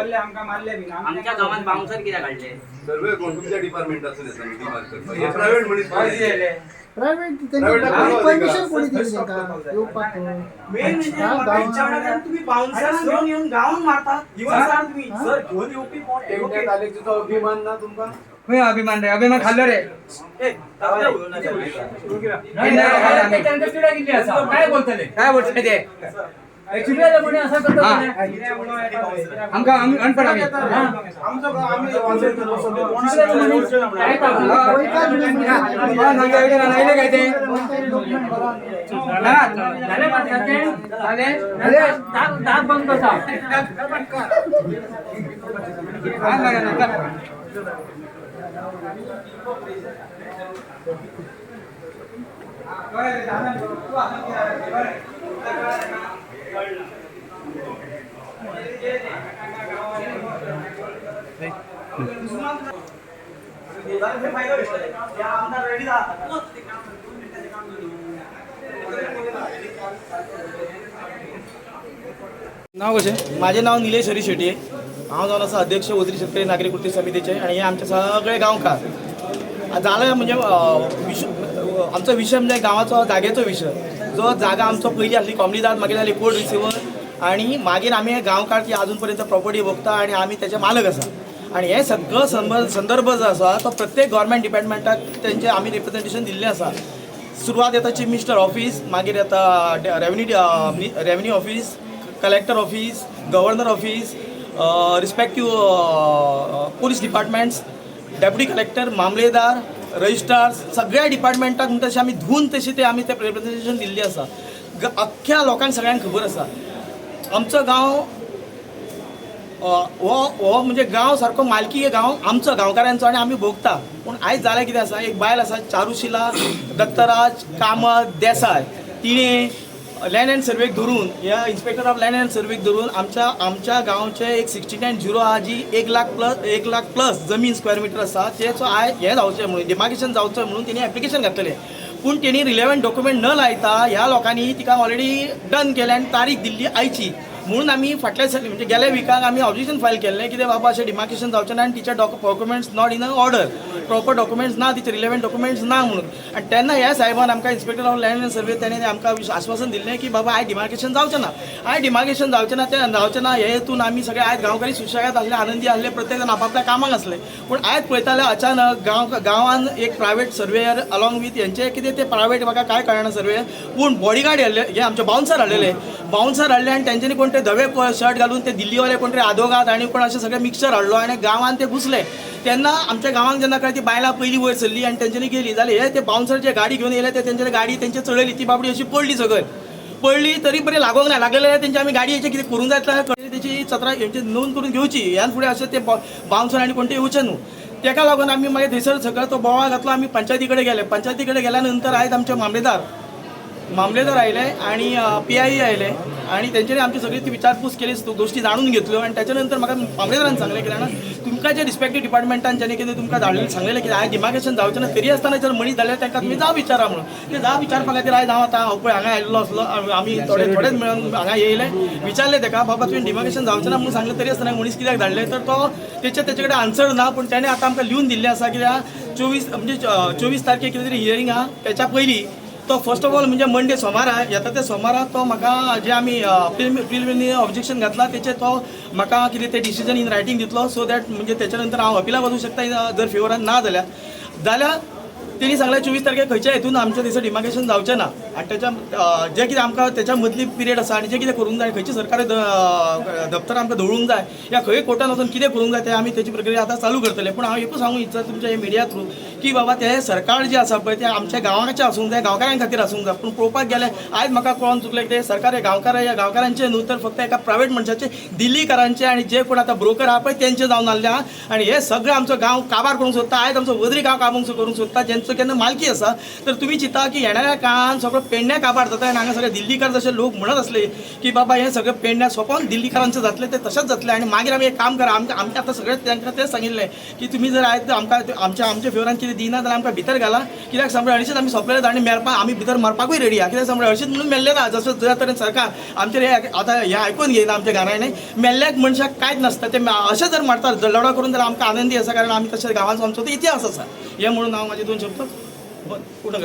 आमच्या गावात बाउन्सर कित्याक काढले? सर्वे कोण तुमच्या डिपार्टमेंटाचो हे प्रायव्हेट मनीस प्रायव्हेट परमिशन का? कोणी दिली येवपाक मेन म्हणजे हा, तुम्ही बाउन्सर घेऊन येऊन मारता. तुम्ही सर घेऊन कोण? अभिमान ना तुमका? खंय अभिमान रे अभिमान खाल्लो रे. ए, जाऊ द्या बोलून नका. नाही, नाही, नाही, नाही. काय बोलतले? काय बोलतले? ते? काय. काय. हा, सांगा, इकडे ना, इकडे काय ते हा, झाले माणसाचे? झाले? झाले? दाब- दाब बंद कसा? हा, लागा नाव कसे? माझे नाव निलेश हरी शेट्टी आहे. हांव जाऊन आसा अध्यक्ष वजरी शेतकरी नागरिक कृती समितीचे आणि हे आमचे सगळे गांवकार. झालं म्हणजे विश आमचा विषय म्हणजे गावाचा जागेचो विषय. जो जागा आमचो पयलीं आसली कॉमनीदार मागीर जाली कोर्ट रिसिवर आणि मागीर आमी गांवकार ती अजून पर्यंत प्रॉपर्टी भोगता आणि आमी त्याचे मालक आसा. आणि हे सगळं संब- संदर्भ जो आसा तो प्रत्येक गव्हर्मेंट डिपार्टमेंटाक त्यांचे आमी रिप्रेझेंटेशन दिल्लें आसा. सुरवात येता चीफ मिनिस्टर ऑफिस मागीर येता revenue revenue office collector office governor office respective police departments deputy collector मामलेदार रजिस्ट्रार सगळ्या डिपार्टमेंटाक म्हणटा तशें आमी धुवन तशें ते आमी ते रिप्रेझेंटेशन दिल्ली आसा अख्ख्या लोकांक सगळ्यांक खबर आसा आमचो गांव हो हो म्हणजे गांव सारको मालकी गांव आमचो गांवकारांचो आनी आमी भोगता. पूण आयज जालें कितें आसा एक बायल आसा चारुशिला दत्तराज कामत देसाय तिणें लँड अँड सर्वेक धरून ह्या इन्स्पेक्टर ऑफ लँड अँड सर्वेक धरून आमच्या आमच्या गांवचे एक सिक्स्टी नायन झिरो हा जी एक लाख प्लस एक लाख प्लस जमीन स्क्वेअर मिटर आसा तेचो आय हें जावचें म्हणून डिमार्केशन जावचें म्हणून तेणी एप्लिकेशन घातलेलें. पूण तेणी रिलेवंट डॉक्युमेंट न लायता ह्या लोकांनी तिका ऑलरेडी डन केलें आनी तारीख दिल्ली आयची म्हणून आमी फाटल्या सर म्हणजे गेल्या विकाक आमी ऑब्जेक्शन फायल केल्लें की बाबा अशें डिमार्केशन जावचें ना आनी तिचे documents not in a order proper documents ना तिचे रिलेवंट डॉक्युमेंट्स ना म्हणून. आणि तेन्ना ह्या साहेबान आमकां inspector of land and survey तेणें आमकां आश्वासन दिल्लें की बाबा आयज डिमार्केशन जावचें ना. आयज डिमार्केशन जावचें ना तें जावचें ना हे हेतून आमी सगळे आयज गांवकारी सुशेगाद आसले आनंदी आसले प्रत्येक जाण आपापल्या कामाक आसले पूण आयज पळयताले अचानक गांव गांवान एक प्रायवेट सर्वेयर अलॉंग विथ हेंचे कितें ते प्रायवेट म्हाका काय कळना सर्वे पूण बॉडीगार्ड हाडले हे आमचे बाउन्सर हाडलेले बाउन्सर हाडले आनी तेंच्यांनी कोण ते धवे शर्ट घालून ते दिल्लीवाले कोण ते आदोगाद आनी कोण अशें सगळें मिक्सर हाडलो आनी गांवान ते घुसले. तेन्ना आमच्या गांवांक जेन्ना काय ती बायलां पयलीं वयर सरली आनी तेंच्यांनी गेली. जाल्यार हे ते बाउन्सर जे गाडी घेवन येयले ते तेंच्यांनी गाडी तेंचे चडयली ती बाबडी अशी पडली सकयल पडली तरी बरें लागोंक ना लागलेले जाल्यार तेंची आमी गाडी हेचें कितें करूंक जाय जाल्यार कळ्ळें तेची सतरा हेंची नोंद करून घेवची ह्यान फुडें अशें ते बाउन्सर आनी कोण ते येवचे न्हू तेका लागून आमी मागीर थंयसर सकयल तो बोवाळ घातलो. आमी पंचायती कडेन गेले. पंचायती कडेन गेल्या नंतर आयज आमचे मामलेदार. मामलेदार आयले आणि पी आय आयले आणि त्यांच्यानी आमची सगळी ती विचारपूस केली गोष्टी जाणून घेतल्यो आणि त्याच्यानंतर म्हाका मामलेदारान सांगलें की जाणा तुमकां जे रिस्पेक्टीव डिपार्टमेंटान जेणे कितें तुमकां धाडलें सांगलेलें कितें हांवें डिमार्केशन जावचें ना तरी आसतना जर मनीस जाल्यार तांकां तुमी जा विचारा म्हणून. ते जाव विचारपा खातीर आयज हांव आतां हांव पळय हांगा आयिल्लो आसलो आमी थोडे थोडेच मेळून हांगा येयले. विचारले ताका बाबा तुवें डिमार्केशन जावचें ना म्हणून सांगलें तरी आसतना मनीस कित्याक धाडले? तर तो तेचे तेचे कडेन आन्सर ना पूण ताणें आतां आमकां लिहून दिल्लें आसा कित्याक चोवीस म्हणजे चोवीस तारखेक कितें तरी हियरींग आहा त्याच्या पयलीं तो फर्स्ट ऑफ ऑल म्हणजे मंडे सोमारा येता ते सोमारा तो म्हाका जे आमी प्रिलिमिनरी ऑब्जेक्शन घातला तेचे तो म्हाका कितें ते डिसिजन इन रायटींग दितलो सो दॅट म्हणजे तेच्या नंतर हांव अपिलाक वचूंक शकता जर फेवरान ना जाल्यार जाल्यार तेणी सांगलें चोवीस तारखेक खंयच्या हेतून आमच्या दिसा डिमार्केशन जावचें ना. आनी तेच्या जें कितें आमकां तेच्या मदली पिरियड आसा आनी जें कितें करूंक जाय खंयची सरकारी दप्तर आमकां दवरूंक जाय. या खंय कोर्टान वचून कितें करूंक जाय तें आमी तेची प्रक्रिया आतां चालू करतले. पूण हांव एकूच सांगूं इच्छा तुमच्या हे मिडिया थ्रू की बाबा ते सरकार जे आसा पळय ते आमच्या गांवाचे आसूंक जाय गांवकारां खातीर आसूंक जाय पूण पळोवपाक गेले आयज म्हाका कळोन चुकलें की ते सरकार हे गांवकार या गांवकारांचे न्हू तर फक्त एका प्रायव्हेट मनशाचे दिल्लीकारांचे आनी जे कोण आतां ब्रोकर आहा पळय तेंचे जावन आसले आहा आनी हे सगळें आमचो गांव काबार करूंक सोदता आयज आमचो वदरी गांव काबूंक करूंक सोदता जेंचो केन्ना मालकी आसा तर तुमी चिंता की येणाऱ्या काळान सगळो पेडण्या काबार जाता आनी हांगा सगळे दिल्लीकार जशे लोक म्हणत असले की बाबा हे सगळें पेडण्या सोंपोवन दिल्लीकारांचे जातले ते तशेंच जातले. आनी मागीर आमी एक काम करा आमकां आमकां आतां सगळें तांकां तें सांगिल्लें की तुमी जर आयज आमकां आमच्या आमच्या फेवरान कितें दिना जाल्यार आमकां भितर घाला कित्याक समजा हरशींच आमी सोंपलेले आनी मेरपा आमी भितर मरपाकूय रेडी आहा कित्याक समजा हरशींच म्हणून मेल्ले ना जसो ज्या तरेन सरकार आमचेर हे आतां हे आयकून घेयना आमच्या घरांनी मेल्ल्याक मनशाक कांयच नासता ते अशें जर मारतात लडो करून जाल्यार आमकां आनंदी आसा कारण आमी तशें गांवांचो आमचो तो इतिहास आसा हे म्हणून हांव म्हाजे दोन शब्द पूर्ण